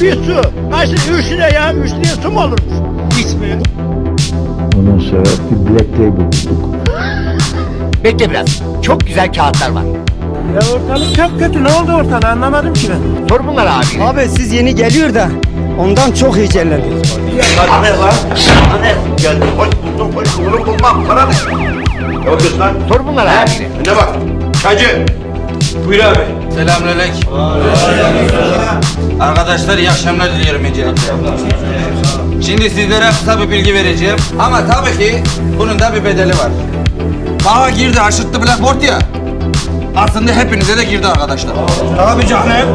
bir su. Nasıl 3 lira ya? 3 liraya su mu olurmuş? İsmi. Ondan sonra bir black label bulduk. Bekle biraz. Çok güzel kağıtlar var. Ya ortalık çok kötü. Ne oldu ortalığı anlamadım ki ben. Sor bunları abi. Abi siz yeni geliyor da ondan çok heyecanlandım. Anne lan. Anne. Geldim. Hoş buldum. Hoş buldum. Bulmam. Bana ne? Ne bakıyorsun lan? Sor bunları abi. Ne bak. Çaycı. Buyur abi. Selamünaleyküm. Arkadaşlar iyi akşamlar diliyorum öncelikle. Şimdi sizlere kısa bir bilgi vereceğim. Ama tabii ki bunun da bir bedeli var. Bağa girdi aşırttı Blackboard ya. Aslında hepinize de girdi arkadaşlar. Tabii canım.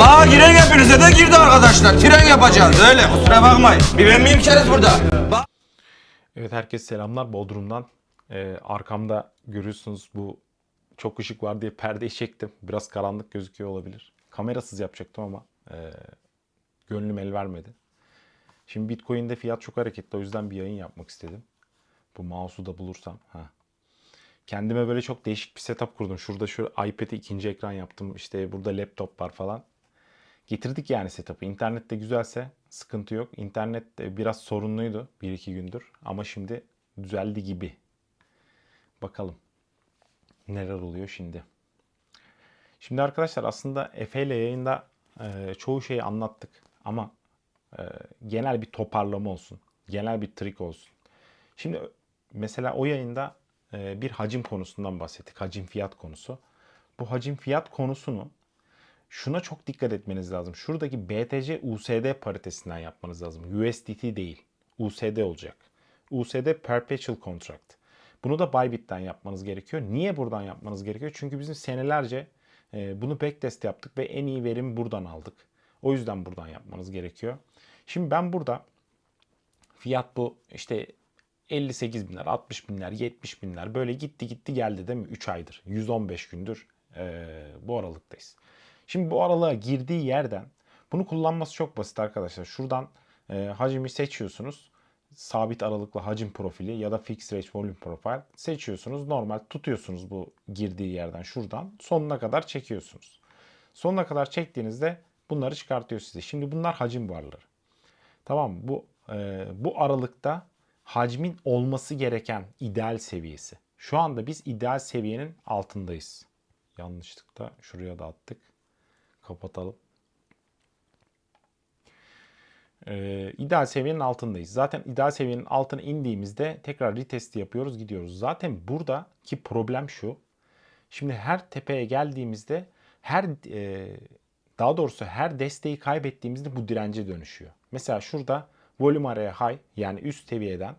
Bağa giren hepinize de girdi arkadaşlar. Tren yapacağız öyle kusura bakmayın. Bir ben miyim keriz burada? Ba- Evet herkese selamlar Bodrum'dan. Ee, arkamda görüyorsunuz bu çok ışık var diye perdeyi çektim. Biraz karanlık gözüküyor olabilir. Kamerasız yapacaktım ama e, gönlüm el vermedi. Şimdi Bitcoin'de fiyat çok hareketli o yüzden bir yayın yapmak istedim. Bu mouse'u da bulursam. Ha. Kendime böyle çok değişik bir setup kurdum. Şurada şu iPad'i ikinci ekran yaptım. İşte burada laptop var falan. Getirdik yani setup'ı. İnternette güzelse sıkıntı yok. İnternet biraz sorunluydu bir iki gündür. Ama şimdi düzeldi gibi. Bakalım neler oluyor şimdi. Şimdi arkadaşlar aslında Efe ile yayında e, çoğu şeyi anlattık. Ama e, genel bir toparlama olsun. Genel bir trik olsun. Şimdi mesela o yayında e, bir hacim konusundan bahsettik. Hacim fiyat konusu. Bu hacim fiyat konusunu şuna çok dikkat etmeniz lazım. Şuradaki BTC USD paritesinden yapmanız lazım. USDT değil. USD olacak. USD Perpetual Contract. Bunu da Bybit'ten yapmanız gerekiyor. Niye buradan yapmanız gerekiyor? Çünkü bizim senelerce bunu backtest yaptık ve en iyi verimi buradan aldık. O yüzden buradan yapmanız gerekiyor. Şimdi ben burada fiyat bu işte 58 binler, 60 binler, 70 binler böyle gitti gitti geldi değil mi? 3 aydır, 115 gündür e, bu aralıktayız. Şimdi bu aralığa girdiği yerden bunu kullanması çok basit arkadaşlar. Şuradan e, hacimi seçiyorsunuz. Sabit aralıklı hacim profili ya da fixed rate volume profile seçiyorsunuz. Normal tutuyorsunuz bu girdiği yerden şuradan sonuna kadar çekiyorsunuz. Sonuna kadar çektiğinizde bunları çıkartıyor size. Şimdi bunlar hacim varları. Tamam? Bu e, bu aralıkta hacmin olması gereken ideal seviyesi. Şu anda biz ideal seviyenin altındayız. Yanlışlıkla şuraya da attık. Kapatalım. Ee, ideal seviyenin altındayız. Zaten ideal seviyenin altına indiğimizde tekrar retest yapıyoruz gidiyoruz. Zaten buradaki problem şu. Şimdi her tepeye geldiğimizde her e, daha doğrusu her desteği kaybettiğimizde bu dirence dönüşüyor. Mesela şurada volume area high yani üst seviyeden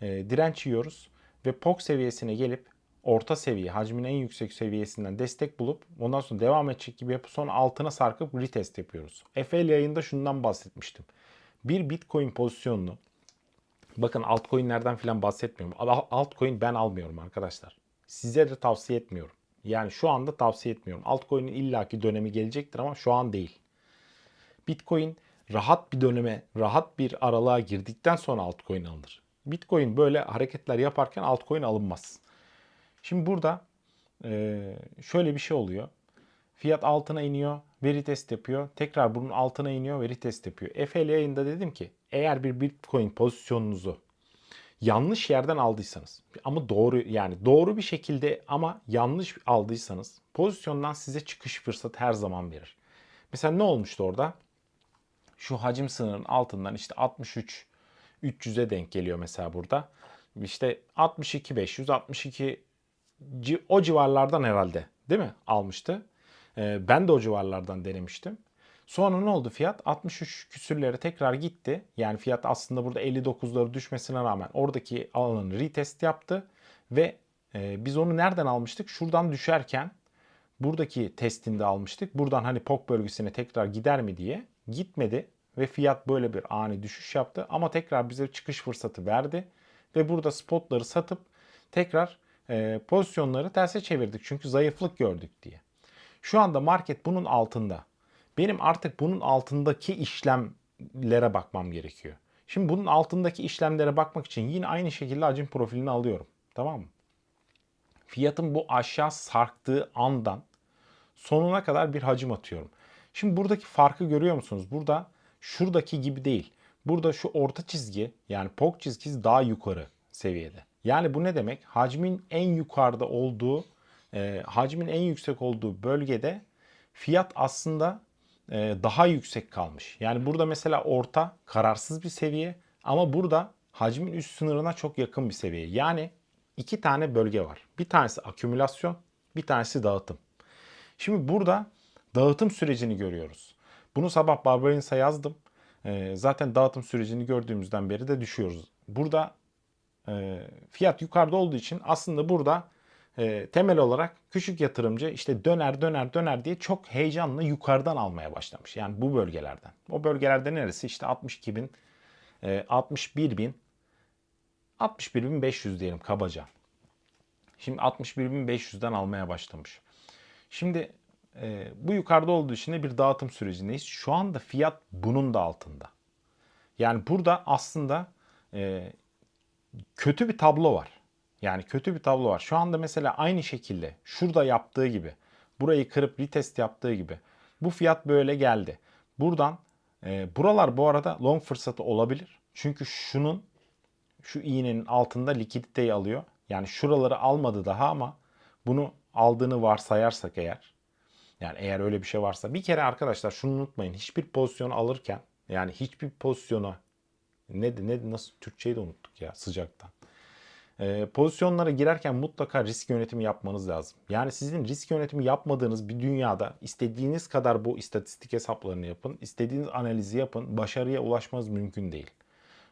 e, direnç yiyoruz ve POC seviyesine gelip orta seviye, hacmin en yüksek seviyesinden destek bulup ondan sonra devam edecek gibi yapıp sonra altına sarkıp retest yapıyoruz. FL yayında şundan bahsetmiştim. Bir Bitcoin pozisyonunu bakın altcoin'lerden falan bahsetmiyorum. Al- Altcoin ben almıyorum arkadaşlar. Size de tavsiye etmiyorum. Yani şu anda tavsiye etmiyorum. Altcoin'in illaki dönemi gelecektir ama şu an değil. Bitcoin rahat bir döneme, rahat bir aralığa girdikten sonra altcoin alınır. Bitcoin böyle hareketler yaparken altcoin alınmaz. Şimdi burada şöyle bir şey oluyor. Fiyat altına iniyor, veri test yapıyor. Tekrar bunun altına iniyor, veri test yapıyor. FL yayında dedim ki eğer bir Bitcoin pozisyonunuzu yanlış yerden aldıysanız ama doğru yani doğru bir şekilde ama yanlış aldıysanız pozisyondan size çıkış fırsatı her zaman verir. Mesela ne olmuştu orada? Şu hacim sınırının altından işte 63 300'e denk geliyor mesela burada. İşte 62 500 62 ci- o civarlardan herhalde değil mi almıştı. Ee, ben de o civarlardan denemiştim. Sonra ne oldu fiyat? 63 küsürlere tekrar gitti. Yani fiyat aslında burada 59'ları düşmesine rağmen oradaki alanını retest yaptı. Ve e, biz onu nereden almıştık? Şuradan düşerken buradaki testinde almıştık. Buradan hani POK bölgesine tekrar gider mi diye gitmedi. Ve fiyat böyle bir ani düşüş yaptı. Ama tekrar bize çıkış fırsatı verdi. Ve burada spotları satıp tekrar e, pozisyonları terse çevirdik. Çünkü zayıflık gördük diye. Şu anda market bunun altında. Benim artık bunun altındaki işlemlere bakmam gerekiyor. Şimdi bunun altındaki işlemlere bakmak için yine aynı şekilde hacim profilini alıyorum. Tamam mı? Fiyatın bu aşağı sarktığı andan sonuna kadar bir hacim atıyorum. Şimdi buradaki farkı görüyor musunuz? Burada şuradaki gibi değil. Burada şu orta çizgi yani POG çizgisi daha yukarı seviyede. Yani bu ne demek? Hacmin en yukarıda olduğu, e, hacmin en yüksek olduğu bölgede fiyat aslında e, daha yüksek kalmış. Yani burada mesela orta kararsız bir seviye ama burada hacmin üst sınırına çok yakın bir seviye. Yani iki tane bölge var. Bir tanesi akümülasyon, bir tanesi dağıtım. Şimdi burada dağıtım sürecini görüyoruz. Bunu sabah Barbarins'a yazdım. Ee, zaten dağıtım sürecini gördüğümüzden beri de düşüyoruz. Burada e, fiyat yukarıda olduğu için aslında burada e, temel olarak küçük yatırımcı işte döner döner döner diye çok heyecanla yukarıdan almaya başlamış. Yani bu bölgelerden. O bölgelerde neresi? İşte 62 bin, e, 61 bin, 61 bin 500 diyelim kabaca. Şimdi 61.500'den almaya başlamış. Şimdi e, bu yukarıda olduğu için de bir dağıtım sürecindeyiz. Şu anda fiyat bunun da altında. Yani burada aslında e, kötü bir tablo var. Yani kötü bir tablo var. Şu anda mesela aynı şekilde şurada yaptığı gibi burayı kırıp retest yaptığı gibi bu fiyat böyle geldi. Buradan e, buralar bu arada long fırsatı olabilir. Çünkü şunun şu iğnenin altında likiditeyi alıyor. Yani şuraları almadı daha ama bunu aldığını varsayarsak eğer yani eğer öyle bir şey varsa bir kere arkadaşlar şunu unutmayın. Hiçbir pozisyon alırken yani hiçbir pozisyona ne ne nasıl Türkçeyi de unuttuk ya sıcaktan. Ee, pozisyonlara girerken mutlaka risk yönetimi yapmanız lazım. Yani sizin risk yönetimi yapmadığınız bir dünyada istediğiniz kadar bu istatistik hesaplarını yapın, istediğiniz analizi yapın, başarıya ulaşmanız mümkün değil.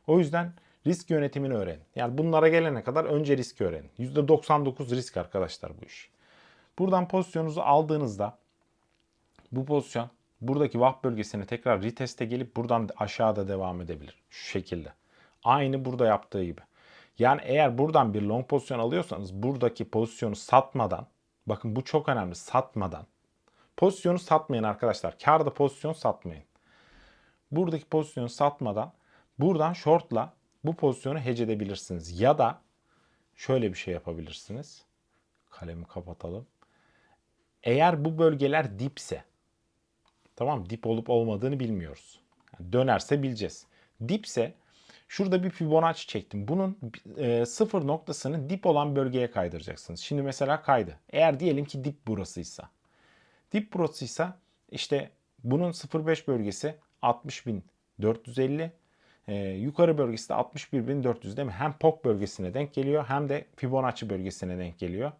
O yüzden risk yönetimini öğrenin. Yani bunlara gelene kadar önce risk öğrenin. %99 risk arkadaşlar bu iş. Buradan pozisyonunuzu aldığınızda bu pozisyon buradaki VAH bölgesine tekrar reteste gelip buradan aşağıda devam edebilir. Şu şekilde. Aynı burada yaptığı gibi. Yani eğer buradan bir long pozisyon alıyorsanız buradaki pozisyonu satmadan bakın bu çok önemli satmadan pozisyonu satmayın arkadaşlar. Karda pozisyon satmayın. Buradaki pozisyonu satmadan buradan shortla bu pozisyonu hedge edebilirsiniz. Ya da şöyle bir şey yapabilirsiniz. Kalemi kapatalım. Eğer bu bölgeler dipse tamam dip olup olmadığını bilmiyoruz. Yani dönerse bileceğiz. Dipse şurada bir Fibonacci çektim. Bunun e, sıfır noktasını dip olan bölgeye kaydıracaksınız. Şimdi mesela kaydı. Eğer diyelim ki dip burasıysa. Dip burasıysa işte bunun 0.5 bölgesi 60.450 ee, yukarı bölgesi de 61.400 değil mi? Hem POC bölgesine denk geliyor hem de Fibonacci bölgesine denk geliyor.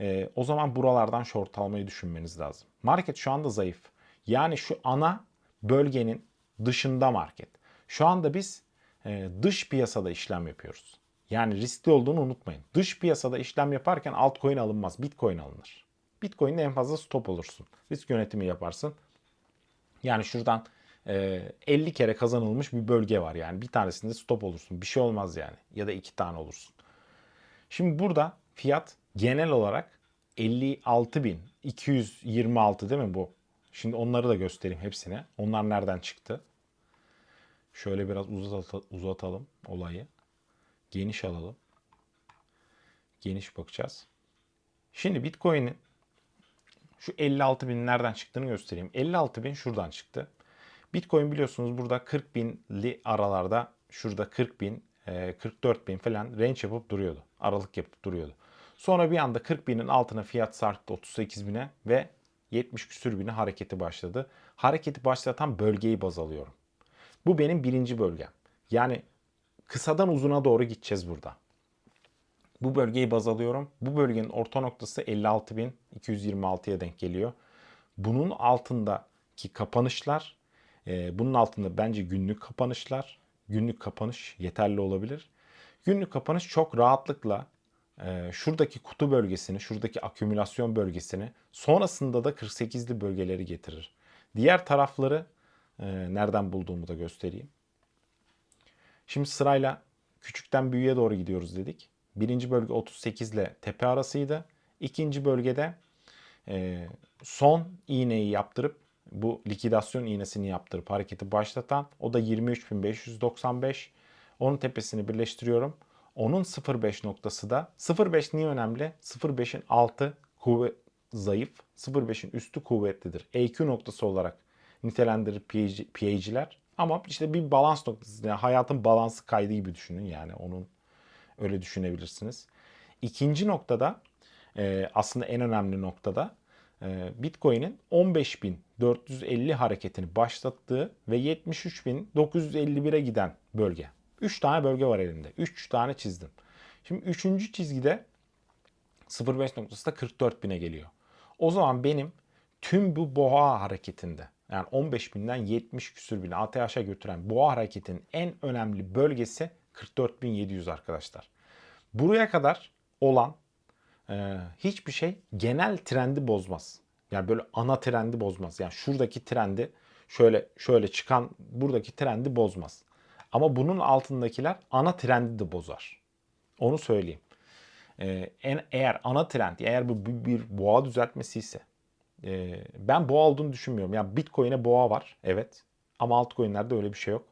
Ee, o zaman buralardan short almayı düşünmeniz lazım. Market şu anda zayıf. Yani şu ana bölgenin dışında market. Şu anda biz e, dış piyasada işlem yapıyoruz. Yani riskli olduğunu unutmayın. Dış piyasada işlem yaparken altcoin alınmaz. Bitcoin alınır. Bitcoin'de en fazla stop olursun. Risk yönetimi yaparsın. Yani şuradan e, 50 kere kazanılmış bir bölge var yani. Bir tanesinde stop olursun. Bir şey olmaz yani. Ya da iki tane olursun. Şimdi burada fiyat genel olarak 56.226 değil mi bu? Şimdi onları da göstereyim hepsine. Onlar nereden çıktı? Şöyle biraz uzat- uzatalım olayı. Geniş alalım. Geniş bakacağız. Şimdi Bitcoin'in şu 56 bin nereden çıktığını göstereyim. 56 bin şuradan çıktı. Bitcoin biliyorsunuz burada 40 binli aralarda şurada 40 bin, 44 bin falan range yapıp duruyordu. Aralık yapıp duruyordu. Sonra bir anda 40 binin altına fiyat sarktı 38 bine ve 70 küsür bine hareketi başladı. Hareketi başlatan bölgeyi baz alıyorum. Bu benim birinci bölgem. Yani kısadan uzuna doğru gideceğiz burada. Bu bölgeyi baz alıyorum. Bu bölgenin orta noktası 56.226'ya denk geliyor. Bunun altındaki kapanışlar, e, bunun altında bence günlük kapanışlar, günlük kapanış yeterli olabilir. Günlük kapanış çok rahatlıkla e, şuradaki kutu bölgesini, şuradaki akümülasyon bölgesini, sonrasında da 48'li bölgeleri getirir. Diğer tarafları e, nereden bulduğumu da göstereyim. Şimdi sırayla küçükten büyüğe doğru gidiyoruz dedik. Birinci bölge 38 ile tepe arasıydı. İkinci bölgede e, son iğneyi yaptırıp bu likidasyon iğnesini yaptırıp hareketi başlatan o da 23.595. Onun tepesini birleştiriyorum. Onun 0.5 noktası da 0.5 niye önemli? 0.5'in altı kuvvet zayıf, 0.5'in üstü kuvvetlidir. EQ noktası olarak nitelendirir PA'ciler. Ama işte bir balans noktası. Yani hayatın balansı kaydı gibi düşünün yani onun öyle düşünebilirsiniz. İkinci noktada e, aslında en önemli noktada e, Bitcoin'in 15.450 hareketini başlattığı ve 73.951'e giden bölge. 3 tane bölge var elimde. 3 tane çizdim. Şimdi 3. çizgide 0.5 noktası da 44.000'e geliyor. O zaman benim tüm bu boğa hareketinde yani 15.000'den 70 küsür bin ATH'a götüren boğa hareketinin en önemli bölgesi 44.700 arkadaşlar. Buraya kadar olan e, hiçbir şey genel trendi bozmaz. Yani böyle ana trendi bozmaz. Yani şuradaki trendi şöyle şöyle çıkan buradaki trendi bozmaz. Ama bunun altındakiler ana trendi de bozar. Onu söyleyeyim. Ee, en, eğer ana trend, eğer bu bir, bir boğa düzeltmesi ise e, ben boğa olduğunu düşünmüyorum. Yani Bitcoin'e boğa var, evet. Ama altcoin'lerde öyle bir şey yok.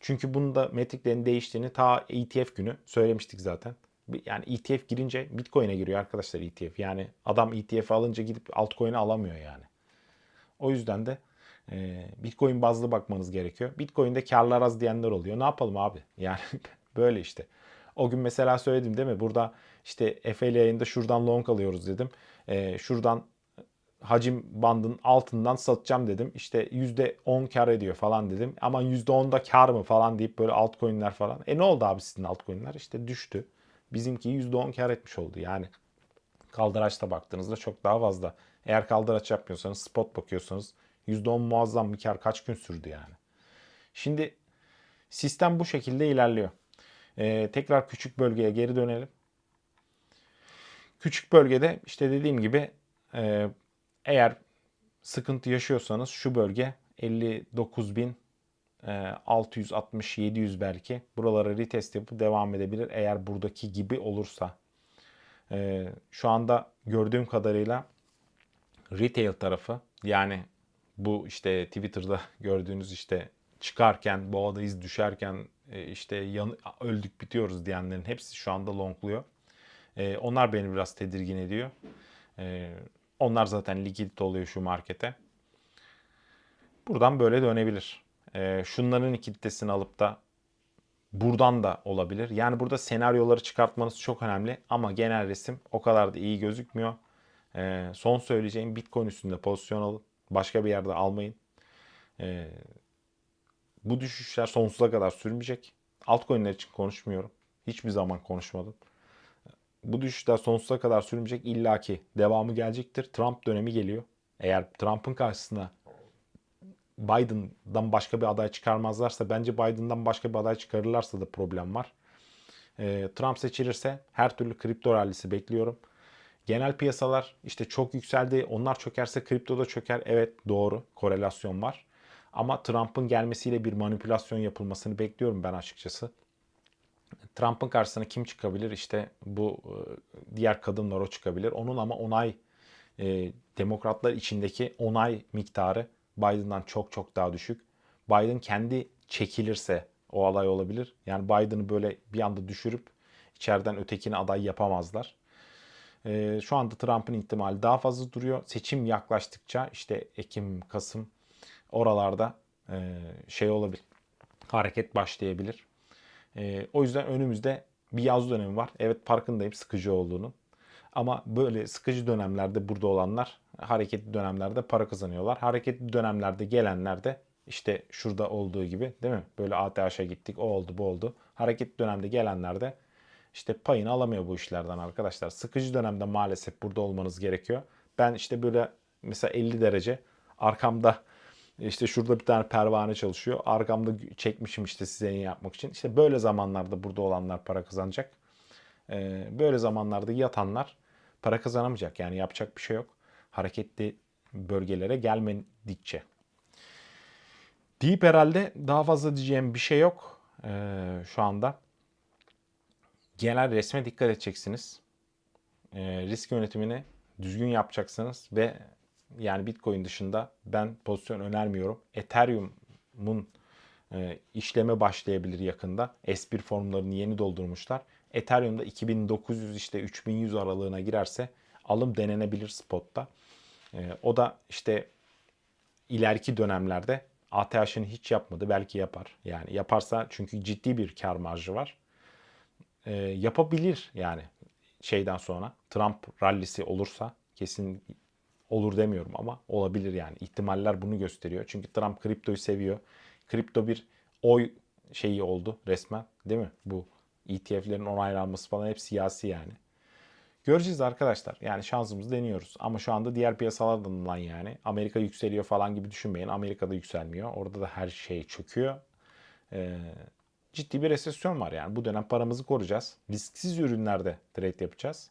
Çünkü bunun da metriklerin değiştiğini ta ETF günü söylemiştik zaten. Yani ETF girince Bitcoin'e giriyor arkadaşlar ETF. Yani adam ETF alınca gidip altcoin'e alamıyor yani. O yüzden de e, Bitcoin bazlı bakmanız gerekiyor. Bitcoin'de karlar az diyenler oluyor. Ne yapalım abi? Yani böyle işte. O gün mesela söyledim değil mi? Burada işte Efe'li yayında şuradan long alıyoruz dedim. E, şuradan hacim bandının altından satacağım dedim. İşte %10 kar ediyor falan dedim. Ama %10'da kar mı falan deyip böyle altcoin'ler falan. E ne oldu abi sizin altcoin'ler? İşte düştü. Bizimki %10 kar etmiş oldu. Yani kaldıraçta baktığınızda çok daha fazla. Eğer kaldıraç yapmıyorsanız spot bakıyorsanız %10 muazzam bir kar kaç gün sürdü yani. Şimdi sistem bu şekilde ilerliyor. Ee, tekrar küçük bölgeye geri dönelim. Küçük bölgede işte dediğim gibi e, eğer sıkıntı yaşıyorsanız şu bölge 59.660-700 belki. Buralara retest yapıp devam edebilir eğer buradaki gibi olursa. Ee, şu anda gördüğüm kadarıyla retail tarafı yani bu işte Twitter'da gördüğünüz işte çıkarken boğadayız düşerken e, işte yan, öldük bitiyoruz diyenlerin hepsi şu anda longluyor. Ee, onlar beni biraz tedirgin ediyor. Onlar zaten likidit oluyor şu markete. Buradan böyle dönebilir. Ee, şunların likiditesini alıp da buradan da olabilir. Yani burada senaryoları çıkartmanız çok önemli ama genel resim o kadar da iyi gözükmüyor. Ee, son söyleyeceğim Bitcoin üstünde pozisyon alın. Başka bir yerde almayın. Ee, bu düşüşler sonsuza kadar sürmeyecek. Altcoin'ler için konuşmuyorum. Hiçbir zaman konuşmadım. Bu düşüşler sonsuza kadar sürmeyecek. İlla ki devamı gelecektir. Trump dönemi geliyor. Eğer Trump'ın karşısına Biden'dan başka bir aday çıkarmazlarsa bence Biden'dan başka bir aday çıkarırlarsa da problem var. Ee, Trump seçilirse her türlü kripto rallisi bekliyorum. Genel piyasalar işte çok yükseldi. Onlar çökerse kripto da çöker. Evet doğru korelasyon var. Ama Trump'ın gelmesiyle bir manipülasyon yapılmasını bekliyorum ben açıkçası. Trump'ın karşısına kim çıkabilir? İşte bu e, diğer kadınlar o çıkabilir. Onun ama onay e, demokratlar içindeki onay miktarı Biden'dan çok çok daha düşük. Biden kendi çekilirse o aday olabilir. Yani Biden'ı böyle bir anda düşürüp içeriden ötekini aday yapamazlar. E, şu anda Trump'ın ihtimali daha fazla duruyor. Seçim yaklaştıkça işte Ekim, Kasım oralarda şey olabilir. Hareket başlayabilir. E, o yüzden önümüzde bir yaz dönemi var. Evet farkındayım sıkıcı olduğunu. Ama böyle sıkıcı dönemlerde burada olanlar hareketli dönemlerde para kazanıyorlar. Hareketli dönemlerde gelenler de işte şurada olduğu gibi değil mi? Böyle ATH'a gittik o oldu bu oldu. Hareketli dönemde gelenler de işte payını alamıyor bu işlerden arkadaşlar. Sıkıcı dönemde maalesef burada olmanız gerekiyor. Ben işte böyle mesela 50 derece arkamda işte şurada bir tane pervane çalışıyor. Arkamda çekmişim işte size yayın yapmak için. İşte böyle zamanlarda burada olanlar para kazanacak. Ee, böyle zamanlarda yatanlar para kazanamayacak. Yani yapacak bir şey yok. Hareketli bölgelere gelmedikçe. Deyip herhalde daha fazla diyeceğim bir şey yok ee, şu anda. Genel resme dikkat edeceksiniz. Ee, risk yönetimini düzgün yapacaksınız ve yani Bitcoin dışında ben pozisyon önermiyorum. Ethereum'un e, işleme başlayabilir yakında. S1 formlarını yeni doldurmuşlar. Ethereum'da 2900 işte 3100 aralığına girerse alım denenebilir spotta. E, o da işte ileriki dönemlerde ATH'ini hiç yapmadı. Belki yapar. Yani yaparsa çünkü ciddi bir kar marjı var. Ee, yapabilir yani şeyden sonra. Trump rallisi olursa kesin olur demiyorum ama olabilir yani. İhtimaller bunu gösteriyor. Çünkü Trump kriptoyu seviyor. Kripto bir oy şeyi oldu resmen değil mi? Bu ETF'lerin onaylanması falan hep siyasi yani. Göreceğiz arkadaşlar. Yani şansımızı deniyoruz. Ama şu anda diğer piyasalardan lan yani. Amerika yükseliyor falan gibi düşünmeyin. Amerika'da yükselmiyor. Orada da her şey çöküyor. Ee, ciddi bir resesyon var yani. Bu dönem paramızı koruyacağız. Risksiz ürünlerde trade yapacağız.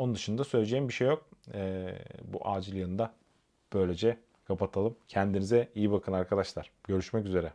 Onun dışında söyleyeceğim bir şey yok. Ee, bu acil yanında böylece kapatalım. Kendinize iyi bakın arkadaşlar. Görüşmek üzere.